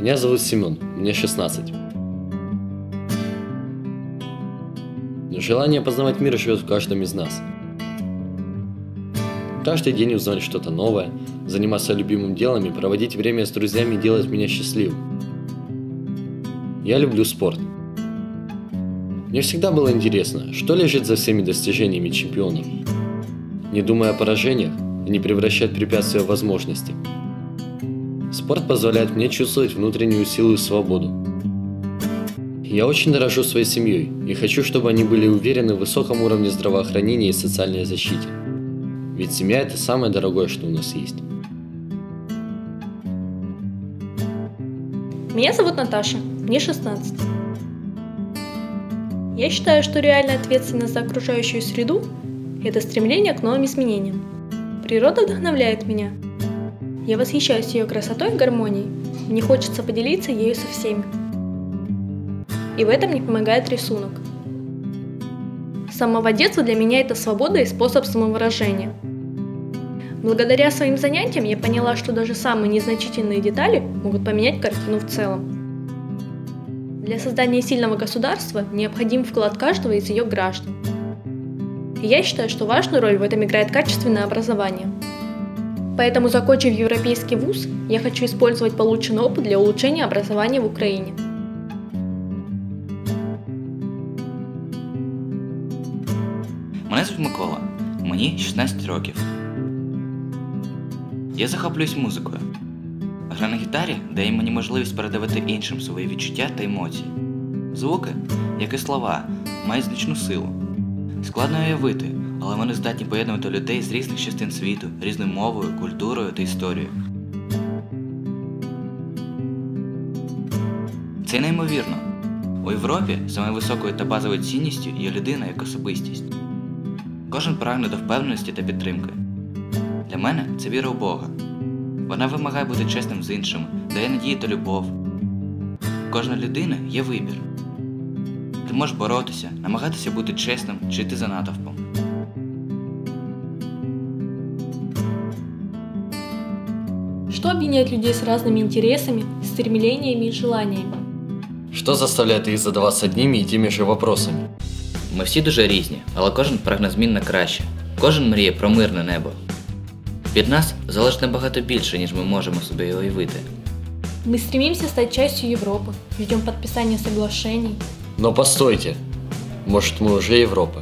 Меня зовут Семен, мне 16. Желание познавать мир живет в каждом из нас. Каждый день узнать что-то новое, заниматься любимым делом и проводить время с друзьями делает меня счастливым. Я люблю спорт. Мне всегда было интересно, что лежит за всеми достижениями чемпионов. Не думая о поражениях не превращать препятствия в возможности. Спорт позволяет мне чувствовать внутреннюю силу и свободу. Я очень дорожу своей семьей и хочу, чтобы они были уверены в высоком уровне здравоохранения и социальной защите. Ведь семья – это самое дорогое, что у нас есть. Меня зовут Наташа, мне 16. Я считаю, что реальная ответственность за окружающую среду – это стремление к новым изменениям. Природа вдохновляет меня. Я восхищаюсь ее красотой и гармонией. Мне хочется поделиться ею со всеми. И в этом мне помогает рисунок. С самого детства для меня это свобода и способ самовыражения – Благодаря своим занятиям я поняла, что даже самые незначительные детали могут поменять картину в целом. Для создания сильного государства необходим вклад каждого из ее граждан. Я считаю, что важную роль в этом играет качественное образование. Поэтому, закончив европейский вуз, я хочу использовать полученный опыт для улучшения образования в Украине. Мене звуть Микола, мені 16 років. Я захоплююсь музикою. Гра на гітарі дає мені можливість передавати іншим свої відчуття та емоції. Звуки, як і слова, мають значну силу. Складно уявити, але вони здатні поєднувати людей з різних частин світу, різною мовою, культурою та історією. Це неймовірно. У Європі самою високою та базовою цінністю є людина як особистість. Кожен прагне до впевненості та підтримки. Для мене це віра в Бога. Вона вимагає бути чесним з іншим, дає надію та любов. Кожна людина є вибір. Ти можеш боротися, намагатися бути чесним чи йти за натовпом. Что объединяет людей с разными интересами, стремлениями и желаниями? Что заставляет их задаваться одними и теми же вопросами? Ми всі дуже різні, але кожен прагне змін на краще. Кожен мріє про мирне небо. Від нас залежить набагато більше, ніж ми можемо собі уявити. Мы стремимся стать частью Европы, ждем подписания соглашений. Но постойте, может мы уже Европа?